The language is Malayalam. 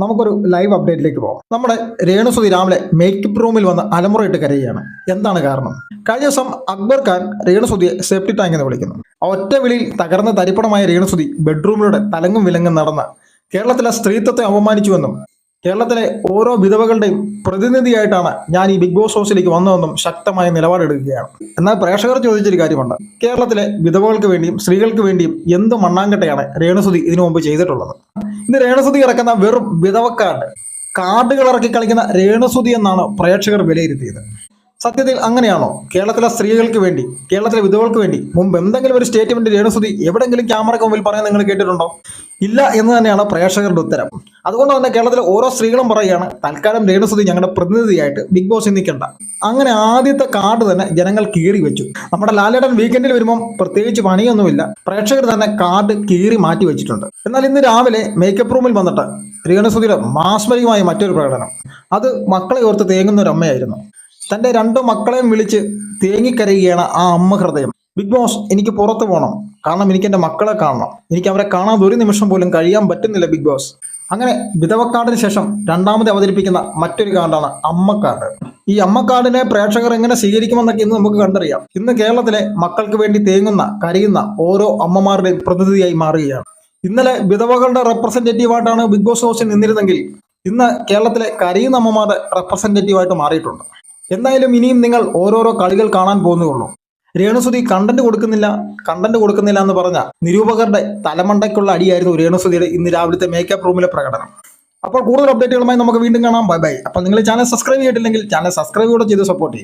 നമുക്കൊരു ലൈവ് അപ്ഡേറ്റിലേക്ക് പോകാം നമ്മുടെ രേണുസുതി രാവിലെ മേക്കപ്പ് റൂമിൽ വന്ന് അലമുറയിട്ട് കരയുകയാണ്. എന്താണ് കാരണം? കഴിഞ്ഞ ദിവസം അക്ബർ ഖാൻ രേണുസുതിയെ സേഫ്റ്റി ടാങ്ക് എന്ന് വിളിക്കുന്നു. ഒറ്റ വിളിയിൽ തകർന്ന തരിപ്പണമായ രേണുസുതി ബെഡ്റൂമിലൂടെ തലങ്ങും വിലങ്ങും നടന്ന കേരളത്തിലെ സ്ത്രീത്വത്തെ അപമാനിച്ചുവെന്നും കേരളത്തിലെ ഓരോ വിധവകളുടെയും പ്രതിനിധിയായിട്ടാണ് ഞാൻ ഈ ബിഗ് ബോസ് ഹൗസിലേക്ക് വന്നതെന്നും ശക്തമായ നിലപാടെടുക്കുകയാണ്. എന്നാൽ പ്രേക്ഷകർ ചോദിച്ചൊരു കാര്യമുണ്ട്. കേരളത്തിലെ വിധവകൾക്ക് വേണ്ടിയും സ്ത്രീകൾക്ക് വേണ്ടിയും എന്ത് മണ്ണാങ്കട്ടയാണ് രേണുസുതി ഇതിനു മുമ്പ് ചെയ്തിട്ടുള്ളത്? ഇന്ന് രേണുസുതി ഇറക്കുന്ന വെറും വിധവക്കാർഡ് കാർഡുകൾ ഇറക്കി കളിക്കുന്ന രേണുസുതി എന്നാണ് പ്രേക്ഷകർ വിലയിരുത്തിയത്. സത്യത്തിൽ അങ്ങനെയാണോ? കേരളത്തിലെ സ്ത്രീകൾക്ക് വേണ്ടി കേരളത്തിലെ വിധവകൾക്ക് വേണ്ടി മുമ്പ് എന്തെങ്കിലും ഒരു സ്റ്റേറ്റ്മെന്റ് രേണുസുതി എവിടെങ്കിലും ക്യാമറയ്ക്ക് മുമ്പിൽ പറയാൻ നിങ്ങൾ കേട്ടിട്ടുണ്ടോ? ഇല്ല എന്ന് തന്നെയാണ് പ്രേക്ഷകരുടെ ഉത്തരം. അതുകൊണ്ട് തന്നെ കേരളത്തിലെ ഓരോ സ്ത്രീകളും പറയുകയാണ് തൽക്കാലം രേണുസുതി ഞങ്ങളുടെ പ്രതിനിധിയായിട്ട് ബിഗ് ബോസ് നിൽക്കണ്ട. അങ്ങനെ ആദ്യത്തെ കാർഡ് തന്നെ ജനങ്ങൾ കീറി വെച്ചു. നമ്മുടെ ലാലേട്ടൻ വീക്കെൻഡിൽ വരുമ്പം പ്രത്യേകിച്ച് പണിയൊന്നുമില്ല. പ്രേക്ഷകർ തന്നെ കാർഡ് കീറി മാറ്റി വെച്ചിട്ടുണ്ട്. എന്നാൽ ഇന്ന് രാവിലെ മേക്കപ്പ് റൂമിൽ വന്നിട്ട് രേണുസുതിയുടെ മാസ്മരികമായ മറ്റൊരു പ്രകടനം. അത് മക്കളെ ഓർത്ത് തേങ്ങുന്ന ഒരു അമ്മയായിരുന്നു. തന്റെ രണ്ടു മക്കളെയും വിളിച്ച് തേങ്ങിക്കരയുകയാണ് ആ അമ്മ ഹൃദയം. ബിഗ് ബോസ് എനിക്ക് പുറത്തു പോകണം കാരണം എനിക്ക് എന്റെ മക്കളെ കാണണം. എനിക്ക് അവരെ കാണാതെ ഒരു നിമിഷം പോലും കഴിയാൻ പറ്റുന്നില്ല ബിഗ് ബോസ്. അങ്ങനെ വിധവ കാർഡിന് ശേഷം രണ്ടാമത് അവതരിപ്പിക്കുന്ന മറ്റൊരു കാർഡാണ് അമ്മക്കാർഡ്. കാർഡ് ഈ അമ്മക്കാർഡിനെ പ്രേക്ഷകർ എങ്ങനെ സ്വീകരിക്കുമെന്നൊക്കെ ഇന്ന് നമുക്ക് കണ്ടറിയാം. ഇന്ന് കേരളത്തിലെ മക്കൾക്ക് വേണ്ടി തേങ്ങുന്ന കരയുന്ന ഓരോ അമ്മമാരുടെയും പ്രതിനിധിയായി മാറുകയാണ്. ഇന്നലെ വിധവകളുടെ റെപ്രസെന്റേറ്റീവായിട്ടാണ് ബിഗ് ബോസ് ഹൗസിൽ നിന്നിരുന്നെങ്കിൽ ഇന്ന് കേരളത്തിലെ കരയുന്ന അമ്മമാരുടെ റെപ്രസെന്റേറ്റീവായിട്ട് മാറിയിട്ടുണ്ട്. എന്തായാലും ഇനിയും നിങ്ങൾ ഓരോരോ കളികൾ കാണാൻ പോകുന്നുള്ളൂ. രേണുസുതി കണ്ടന്റ് കൊടുക്കുന്നില്ല കണ്ടന്റ് കൊടുക്കുന്നില്ല എന്ന് പറഞ്ഞ നിരൂപകരുടെ തലമണ്ടയ്ക്കുള്ള അടിയായിരുന്നു രേണുസുതിയുടെ ഇന്ന് രാവിലത്തെ മേക്കപ്പ് റൂമിലെ പ്രകടനം. അപ്പോൾ കൂടുതൽ അപ്ഡേറ്റുകളുമായി നമുക്ക് വീണ്ടും കാണാം. ബൈ ബൈ അപ്പോൾ നിങ്ങൾ ചാനൽ സബ്സ്ക്രൈബ് ചെയ്തിട്ടില്ലെങ്കിൽ ചാനൽ സബ്സ്ക്രൈബ് കൂടെ ചെയ്ത് സപ്പോർട്ട് ചെയ്യും.